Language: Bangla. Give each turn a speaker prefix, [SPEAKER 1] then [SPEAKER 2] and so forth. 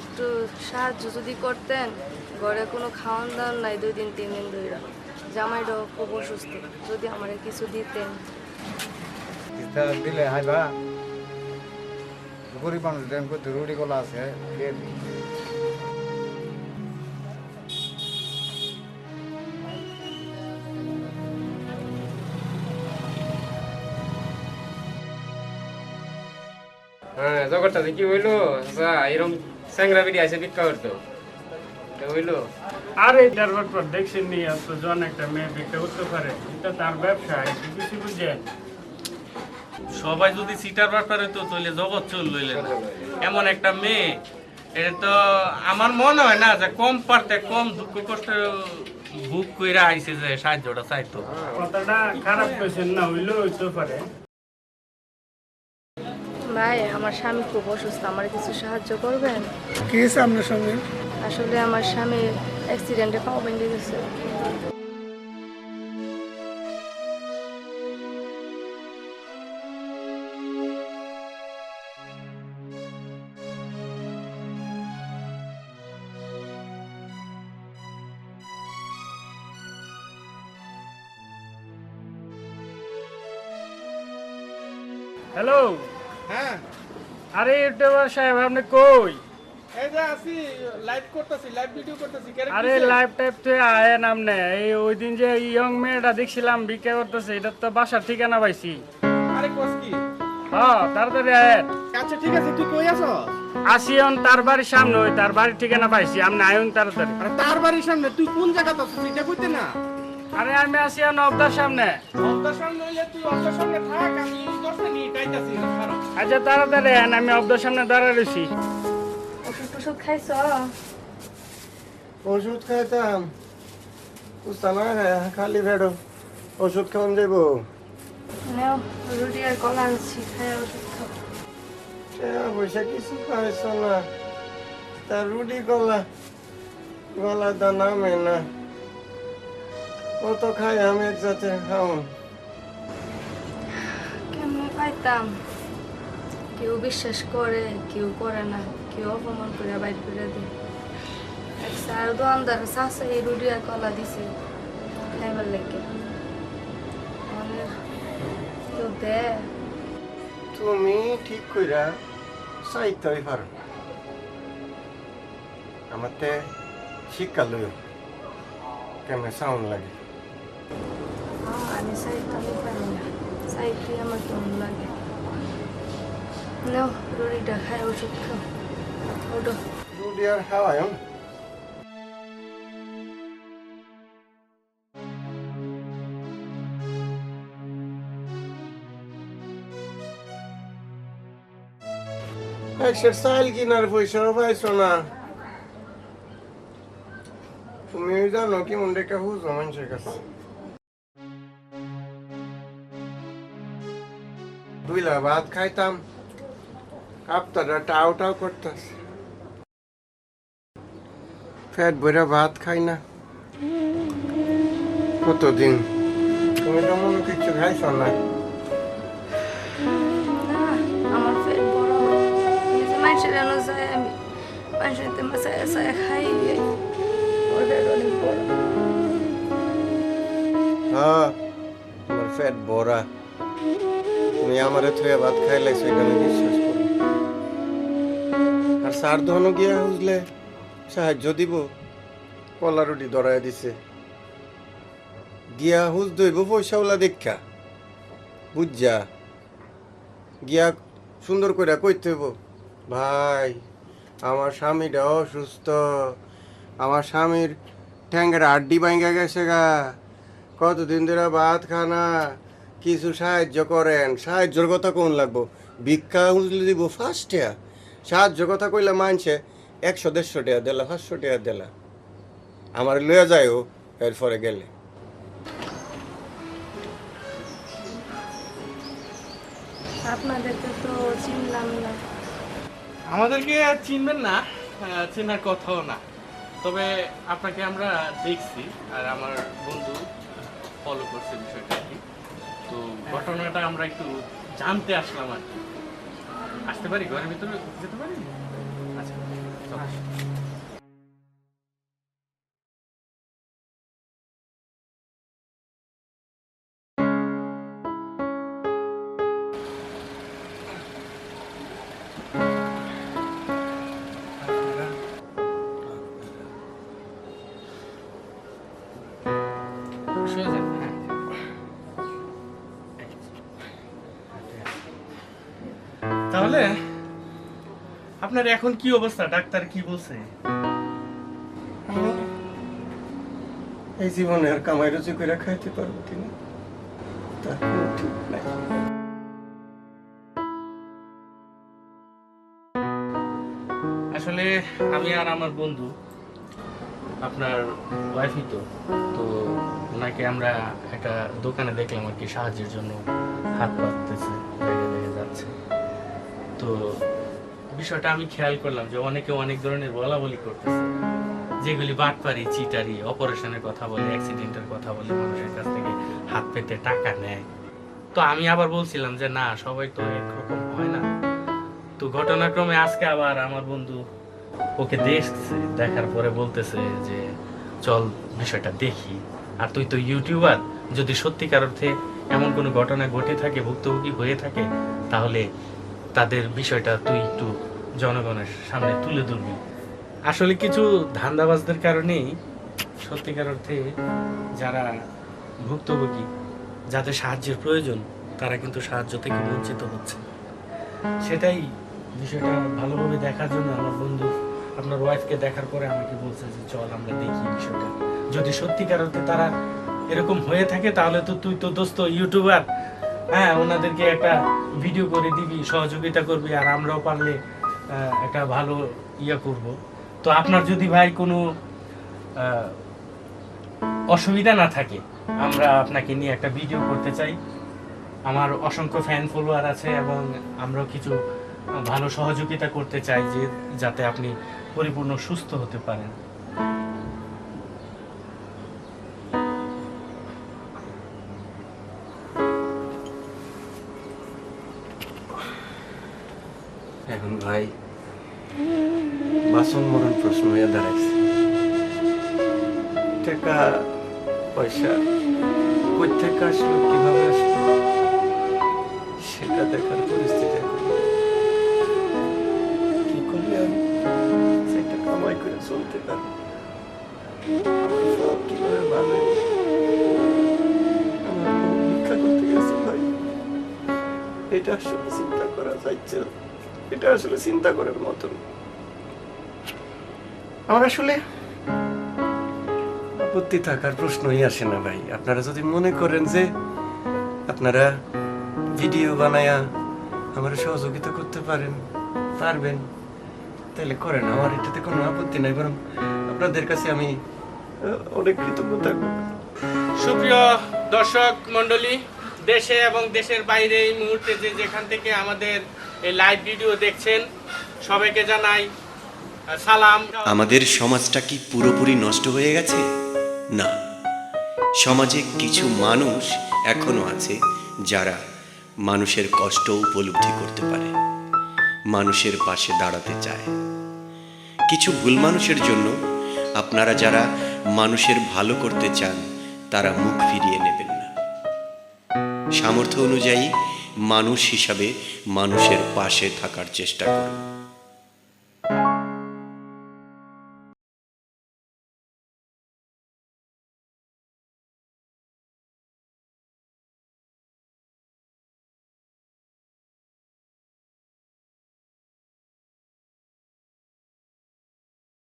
[SPEAKER 1] একটু সাহায্য যদি করতেন ঘরে কোনো খাওয়ান দাওয়ান নাই দুই দিন তিন দিন ধরে জামাইটাও খুব অসুস্থ যদি আমার কিছু দিতেন।
[SPEAKER 2] দিলে হাইবা গরিব মানুষ দেন করতে রুটি কলা আছে
[SPEAKER 3] হ্যাঁ জগৎটাতে কি হইল? আচ্ছা এরকম স্যাংরা বেরিয়ে আছে করতো। তা হইল
[SPEAKER 4] আর নি এত জন একটা মেয়ে বিক্রি করতে পারে এটা তার ব্যবসা বেশি বুঝেন।
[SPEAKER 5] সবাই যদি সিটার ব্যাপারে তো তাহলে জগৎ চল লইলে না। এমন একটা মেয়ে এটা তো আমার মনে হয় না যে কম পারতে কম দুঃখ কষ্ট বুক কইরা আইছে যে সাহায্যটা চাইতো।
[SPEAKER 4] কথাটা খারাপ পেয়েছেন না হইলেও হইতে পারে।
[SPEAKER 1] ভাই আমার স্বামী খুব অসুস্থ আমার কিছু সাহায্য করবেন?
[SPEAKER 6] কি হয়েছে আপনার সঙ্গে?
[SPEAKER 1] আসলে আমার স্বামী অ্যাক্সিডেন্টে পাও ভেঙে গেছে।
[SPEAKER 4] হ্যালো
[SPEAKER 7] হ্যাঁ।
[SPEAKER 4] আরে ইউটিউবার সাহেব আপনি কই?
[SPEAKER 7] এই যে আসি লাইভ করতেছি লাইভ ভিডিও করতেছি।
[SPEAKER 4] আরে লাইভ টাইপ তো আয় নাম এই ওই দিন যে ইয়ং মেয়েটা দেখছিলাম বিক্রি করতেছে এটা তো বাসার ঠিকানা পাইছি।
[SPEAKER 7] আরে কোস কি?
[SPEAKER 4] হ্যাঁ তাড়াতাড়ি
[SPEAKER 7] আচ্ছা ঠিক আছে তুই কই আছো?
[SPEAKER 4] আসিয়ন তার বাড়ির সামনে ওই তার বাড়ির ঠিকানা পাইছি। আপনি আয়ুন তাড়াতাড়ি।
[SPEAKER 7] আরে তার বাড়ির সামনে তুই কোন জায়গাতে আছিস? এটা কইতে না।
[SPEAKER 4] আরে আমি আসিয়ন অবদার সামনে।
[SPEAKER 7] অন্তর সামনে হইলে তুই অন্তর সামনে থাক আমি
[SPEAKER 4] আচ্ছা তাড়াতাড়ি আমি অবদার সামনে দাঁড়ায় রয়েছি
[SPEAKER 1] ওষুধ টষুধ খাইছ?
[SPEAKER 8] ওষুধ খাইতাম। বুঝতা না খালি ভেড়ো। ওষুধ খাওয়ান
[SPEAKER 1] নেও রুটি আর কলা আনছি খাই ওষুধ খাও।
[SPEAKER 8] টাকা পয়সা কিছু পাইছ না। তার রুটি গলা গলা দা নামে না। কত খাই আমি একসাথে খাওন
[SPEAKER 1] কেমনে? পাইতাম? কেউ বিশ্বাস করে কেউ করে না কেউ অপমান করে বাইর করে দেয়। এক স্যার দোকানদার শাসে এই রুটি আর কলা দিছে খাইবার লাগে। অনেক কেউ দেয়
[SPEAKER 8] তুমি ঠিক কইরা চাইতেই পারো না। আমার তে শিক্ষা লইও কেমনে সাউন্ড লাগে।
[SPEAKER 1] আমি চাইতে আমি পারি না। চাইতে আমার কেমন লাগে? নাও রুটিটা খাই ওষুধ খাও। ওটো
[SPEAKER 8] রুটি আর খাওয়ায় পয়সাও পাইছো না। তুমি জানো কি মন রেখে বুঝো মানুষের কাছে। দুইলা ভাত খাইতাম কাপ্তারা টাও টাও করতেছে। ফ্যাট বইরা ভাত খাই না। কতদিন? তুমি তো মনে কিছু খাইছ না।
[SPEAKER 1] আমার পেট বড় মানুষের এনে আমি মানুষের তেমন চায় চায় খাই ওর অনেক বড়।
[SPEAKER 8] হ্যাঁ আমার ফ্যাট বড়া তুমি আমারে থুয়ে ভাত খাইলাইছো এটা আমি বিশ্বাস করি। আর সার ধন গিয়া বুঝলে সাহায্য দিব, কলা রুটি ধরাই দিছে। গিয়া হুজ দইব পয়সাওলা দেখা বুঝছা গিয়া সুন্দর করে কইতে হইব, ভাই, আমার স্বামীটা অসুস্থ। আমার স্বামীর ঠ্যাঙ্গের আড্ডি ভাঙ্গা গেছে গা। কতদিন ধরে ভাত খানা কিছু সাহায্য করেন। সাহায্যর কথা কোন লাগবো? ভিক্ষা হুজলি দিব ফার্স্ট টাকা। সাহায্য কথা কইলে মানছে একশো দেড়শো টাকা দিলা পাঁচশো টাকা দিলা। আমার লইয়া যায়ও এরপরে গেলে।
[SPEAKER 1] আপনাদেরকে তো চিনলাম না।
[SPEAKER 5] আমাদেরকে আর চিনবেন না চেনার কথাও না। তবে আপনাকে আমরা দেখছি আর আমার বন্ধু ফলো করছে বিষয়টা আর কি। তো ঘটনাটা আমরা একটু জানতে আসলাম আর কি। আসতে পারি? ঘরের ভিতরে যেতে পারি? আচ্ছা
[SPEAKER 7] তাহলে আপনার এখন কি অবস্থা? ডাক্তার কি বলছে?
[SPEAKER 8] এই জীবনে আর কামাই রুচি করে খাইতে পারব কিনা তার কোনো ঠিক নাই।
[SPEAKER 5] আসলে আমি আর আমার বন্ধু আপনার ওয়াইফই তো তো ওনাকে আমরা একটা দোকানে দেখলাম আর কি সাহায্যের জন্য হাত পাততেছে যাচ্ছে। তো বিষয়টা আমি খেয়াল করলাম যে অনেকে অনেক ধরনের বলা বলি করতেছে। যেগুলি বাটপারি, চিটারি, অপারেশনের কথা বলে, অ্যাক্সিডেন্টের কথা বলে, মানুষের কাছ থেকে হাত পেতে টাকা নেয়। তো আমি আবার বলছিলাম যে, না, সবাই তো একরকম হয় না। তো ঘটনাক্রমে আজকে আবার আমার বন্ধু ওকে দেখছে, দেখার পরে বলতেছে যে, চল বিষয়টা দেখি। আর তুই তো ইউটিউবার, যদি সত্যিকার অর্থে এমন কোনো ঘটনা ঘটে থাকে, ভুক্তভোগী হয়ে থাকে, তাহলে তাদের বিষয়টা তুই একটু জনগণের সামনে তুলে ধরবি। আসলে কিছু ধান্দাবাজদের কারণেই সত্যিকার অর্থে যারা ভুক্তভোগী, যাদের সাহায্যের প্রয়োজন, তারা কিন্তু সাহায্য থেকে বঞ্চিত হচ্ছে। সেটাই বিষয়টা ভালোভাবে দেখার জন্য আমার বন্ধু, আপনার ওয়াইফকে দেখার পরে আমাকে বলছে যে, চল আমরা দেখি বিষয়টা। যদি সত্যিকার অর্থে তারা এরকম হয়ে থাকে, তাহলে তো তুই তো দোস্ত ইউটিউবার হ্যাঁ ওনাদেরকে একটা ভিডিও করে দিবি, সহযোগিতা করবি, আর আমরাও পারলে একটা ভালো ইয়ে করব। তো আপনার যদি ভাই কোনো অসুবিধা না থাকে, আমরা আপনাকে নিয়ে একটা ভিডিও করতে চাই। আমার অসংখ্য ফ্যান ফলোয়ার আছে এবং আমরাও কিছু ভালো সহযোগিতা করতে চাই যে, যাতে আপনি পরিপূর্ণ সুস্থ হতে পারেন।
[SPEAKER 8] বাসন মরণ প্রশ্ন হয়ে দাঁড়াইছে। টাকা, পয়সা কই থেকে আসলো, কীভাবে আসলো? সেটা দেখার পরিস্থিতি কি করলে আমি? সেটা কামাই করে চলতে পারি সব এটা আসলে চিন্তা করা যাচ্ছে না। এটা আসলে চিন্তা করার মতন আমার আসলে আপত্তি থাকার প্রশ্নই আসে না ভাই। আপনারা যদি মনে করেন যে আপনারা ভিডিও বানায়া আমার সহযোগিতা করতে পারেন পারবেন তাহলে করেন। আমার এটাতে কোনো আপত্তি নাই বরং আপনাদের কাছে আমি অনেক কৃতজ্ঞ থাকব
[SPEAKER 5] সুপ্রিয় দর্শক মণ্ডলী দেশে এবং দেশের বাইরে এই মুহূর্তে যে যেখান থেকে আমাদের এই লাইভ ভিডিও দেখছেন। সবাইকে জানাই সালাম।
[SPEAKER 6] আমাদের সমাজটা কি পুরোপুরি নষ্ট হয়ে গেছে? না। সমাজে কিছু মানুষ এখনও আছে যারা মানুষের কষ্ট উপলব্ধি করতে পারে, মানুষের পাশে দাঁড়াতে চায়। কিছু ভুল মানুষের জন্য আপনারা যারা মানুষের ভালো করতে চান, তারা মুখ ফিরিয়ে নেবেন না। সামর্থ্য অনুযায়ী মানুষ হিসাবে মানুষের পাশে থাকার চেষ্টা করুন।